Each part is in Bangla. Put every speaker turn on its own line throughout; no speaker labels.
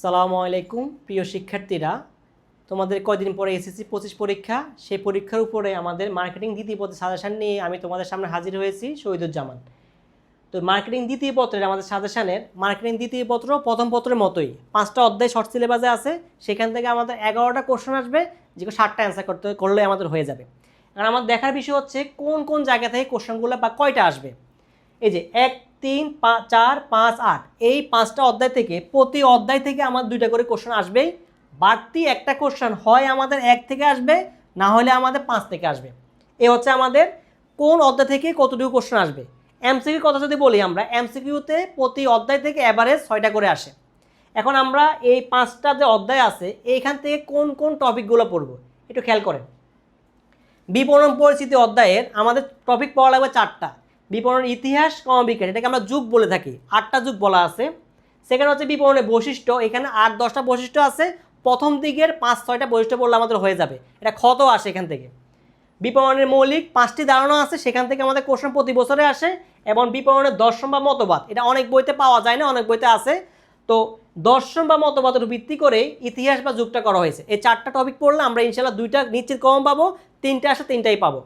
সালামু আলাইকুম, প্রিয় শিক্ষার্থীরা। তোমাদের কয়দিন পরে এসএসসি পঁচিশ পরীক্ষা? সেই পরীক্ষার উপরে আমাদের মার্কেটিং দ্বিতীয় পত্রের সাজেশান নিয়ে আমি তোমাদের সামনে হাজির হয়েছি, শহীদুজ্জামান। তো মার্কেটিং দ্বিতীয় পত্রের, আমাদের সাজেশানের মার্কেটিং দ্বিতীয় পত্র প্রথম পত্রের মতোই। পাঁচটা অধ্যায় শর্ট সিলেবাসে আছে, সেখান থেকে আমাদের এগারোটা কোশ্চেন আসবে, যেগুলো ষাটটা অ্যান্সার করতে, করলে আমাদের হয়ে যাবে। আর আমার দেখার বিষয় হচ্ছে কোন কোন জায়গা থেকে কোশ্চেনগুলো বা কয়টা আসবে। এই যে এক তিন চার, পাঁচ, আট। এই পাঁচটা অধ্যায় থেকে, প্রতি অধ্যায় থেকে আমার দুইটা করে কোশ্চেন আসবেই। বাড়তি একটা কোশ্চেন হয় আমাদের এক থেকে আসবে, না হলে আমাদের পাঁচ থেকে আসবে। এ হচ্ছে আমাদের কোন অধ্যায় থেকে কতটুকু কোশ্চেন আসবে। এমসিকিউ কথা যদি বলি আমরা এমসিকিউতে প্রতি অধ্যায় থেকে অ্যাভারেজ ছয়টা করে আসে। এখন আমরা এই পাঁচটা যে অধ্যায় আছে, এইখান থেকে কোন কোন টপিকগুলো পড়ব, একটু খেয়াল করেন। বিপণন পরিচিতি অধ্যায়ের আমাদের টপিক পড়া লাগবে চারটা। বিপণন ইতিহাস কম কমবিজ্ঞান এটাকে আমরা যুগ বলে থাকি, আটটা যুগ বলা আছে। সেখানে হচ্ছে বিপণনের বৈশিষ্ট্য, এখানে আট, দশটা বৈশিষ্ট্য আছে, প্রথম দিকের পাঁচ, ছয়টা বৈশিষ্ট্য বললে আমাদের হয়ে যাবে। এটা ক্ষত আসে এখান থেকে। বিপণনের মৌলিক পাঁচটি ধারণা আছে, সেখান থেকে আমাদের কোশ্চেন প্রতি বছরে আসে, এবং বিপণনের দর্শন বা মতবাদ, এটা অনেক বইতে পাওয়া যায় না, অনেক বইতে আছে। তো দর্শন বা মতবাদের ভিত্তি করে ইতিহাস বা যুগটা করা হয়েছে। এই চারটা টপিক পড়লে আমরা ইনশাল্লাহ দুইটা নিশ্চিত কম পাবো, তিনটে আসে তিনটাই পাবো।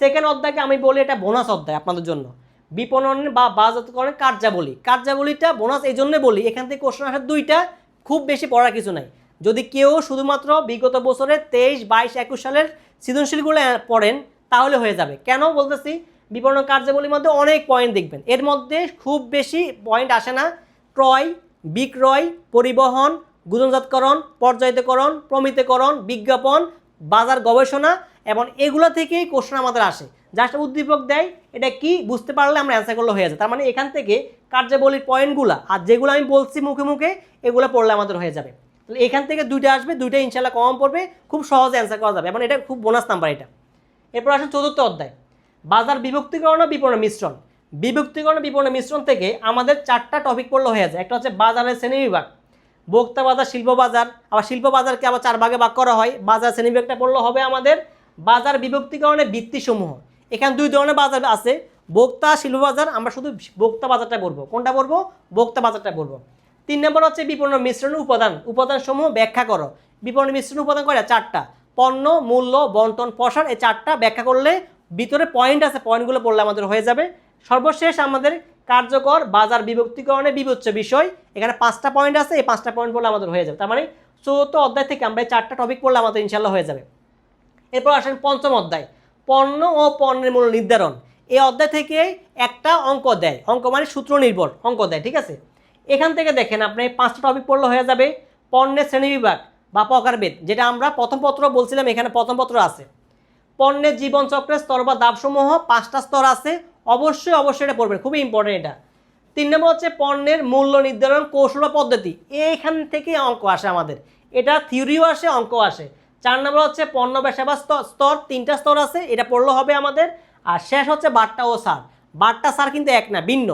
সেকেন্ড অধ্যায়কে আমি বলি এটা বোনাস অধ্যায় আপনাদের জন্য। বিপণন বা বাজারকরণের কার্যাবলী। কার্যাবলীটা বোনাস এই জন্য বলি, এখান থেকে কোশ্চেন আসার দুইটা, খুব বেশি পড়ার কিছু নাই। যদি কেউ শুধুমাত্র বিগত বছরের তেইশ, বাইশ, একুশ সালের সৃজনশীলগুলো পড়েন, তাহলে হয়ে যাবে। কেন বলতেছি? বিপণন কার্যাবলীর মধ্যে অনেক পয়েন্ট দেখবেন। এর মধ্যে খুব বেশি পয়েন্ট আসে না। ক্রয়, বিক্রয়, পরিবহন গুজনজাতকরণ পর্যায়িতকরণ, প্রমিতকরণ, বিজ্ঞাপন, বাজার গবেষণা এবং এগুলো থেকেই কোশ্চেন আমাদের আসে। জাস্ট উদ্দীপক দেয়, এটা কি বুঝতে পারলে আমরা অ্যান্সার করলে হয়ে যায়। তার মানে এখান থেকে কার্যাবলীর পয়েন্টগুলো আর যেগুলো আমি বলছি মুখে মুখে, এগুলো পড়লে আমাদের হয়ে যাবে। তাহলে এখান থেকে দুইটা আসবে, দুইটা ইনশাল্লাহ কম পড়বে, খুব সহজে অ্যান্সার করা যাবে। এবং এটা খুব বোনাস নাম্বার এটা। এরপর আসেন চতুর্থ অধ্যায়। বাজার বিভক্তিকরণ ও বিপণন মিশ্রণ। বিভক্তিকরণ বিপণন মিশ্রণ থেকে আমাদের চারটা টপিক পড়লে হয়ে যায়। একটা হচ্ছে বাজারের শ্রেণি বিভাগ। ভোক্তা বাজার, শিল্প বাজার। আবার শিল্প বাজারকে আবার চার ভাগে ভাগ করা হয়। বাজার শ্রেণি বিভাগটা পড়লে হবে আমাদের বাজার বিভক্তিকরণের ভিত্তিসমূহ। এখানে দুই ধরনের বাজার আছে। ভোক্তা, শিল্প বাজার, আমরা শুধু ভোক্তা বাজারটা বলব। কোনটা বলব? ভোক্তা বাজারটা বলব। তিন নম্বর হচ্ছে বিপণন মিশ্রণ উপাদান। উপাদানসমূহ ব্যাখ্যা করো। বিপণন মিশ্রণ উপাদান করে চারটা। পণ্য, মূল্য, বন্টন প্রসার এই চারটা ব্যাখ্যা করলে ভিতরে পয়েন্ট আছে। পয়েন্টগুলো পড়লে আমাদের হয়ে যাবে। সর্বশেষ আমাদের কার্যকর বাজার বিভক্তিকরণে বিবেচ্য বিষয়। এখানে পাঁচটা পয়েন্ট আছে। এই পাঁচটা পয়েন্ট পড়লে আমাদের হয়ে যাবে। তার মানে চতুর্থ অধ্যায় থেকে আমরা এই চারটা টপিক পড়লে আমাদের ইনশাল্লাহ হয়ে যাবে। এরপর আসেন পঞ্চম অধ্যায়। পণ্য ও পণ্যের মূল্য নির্ধারণ। এই অধ্যায় থেকে একটা অঙ্ক দেয়। অঙ্ক মানে সূত্র নির্ভর, অঙ্ক দেয়, ঠিক আছে? এখান থেকে দেখেন আপনি পাঁচটা টপিক পড়লে হয়ে যাবে পণ্যের শ্রেণীবিভাগ বা প্রকারভেদ, যেটা আমরা প্রথম পত্র বলছিলাম, এখানে প্রথম পত্র আছে। পণ্যের জীবনচক্রের স্তর বা দাবসমূহ পাঁচটা স্তর আছে। অবশ্যই অবশ্যই এটা পড়বেন, খুবই ইম্পর্টেন্ট এটা। তিন নম্বর হচ্ছে পণ্যের মূল্য নির্ধারণ কৌশল পদ্ধতি। এইখান থেকে অঙ্ক আসে আমাদের। এটা থিওরিও আসে অঙ্ক আসে। চার নম্বর হচ্ছে পণ্য ব্যবসা স্তর তিনটা স্তর আছে, এটা পড়লে হবে আমাদের। আর শেষ হচ্ছে বাট্টা ও সার। বাট্টা সার কিন্তু এক না, ভিন্ন।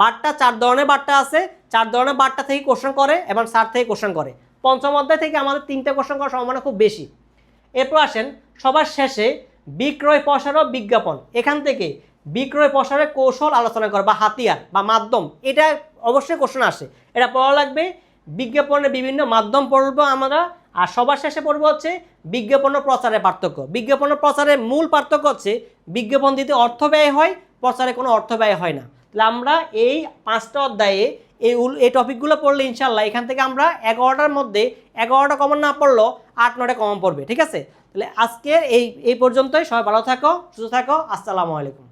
বাট্টা চার ধরনের বাট্টা আছে, চার ধরনের বাট্টা থেকে কোশ্চেন করে এবং সার থেকে কোশ্চেন করে। পঞ্চম অধ্যায় থেকে আমাদের তিনটে কোশ্চেন করার সম্ভাবনা খুব বেশি। এরপর আসেন, সবার শেষে বিক্রয় প্রসার ও বিজ্ঞাপন। এখান থেকে বিক্রয় প্রসারের কৌশল আলোচনা করা বা হাতিয়ার বা মাধ্যম, এটা অবশ্যই কোশ্চেন আসে। এটা পড়া লাগবে, বিজ্ঞাপনের বিভিন্ন মাধ্যম পড়ব আমরা আর সবার শেষে পড়ব হচ্ছে বিজ্ঞাপন ও প্রচারের পার্থক্য। বিজ্ঞাপন ও প্রচারের মূল পার্থক্য হচ্ছে বিজ্ঞাপন দিতে অর্থ ব্যয় হয়, প্রচারে কোনো অর্থ ব্যয় হয় না। তাহলে আমরা এই পাঁচটা অধ্যায়ে এই উল- এই টপিকগুলো পড়লে ইনশাল্লাহ এখান থেকে আমরা এগারোটার মধ্যে এগারোটা কমন না পড়লেও আট নটা কমন পড়বে, ঠিক আছে? তাহলে আজকের এই এই পর্যন্তই। সবাই ভালো থাকো, সুস্থ থাকো। আসসালামু আলাইকুম।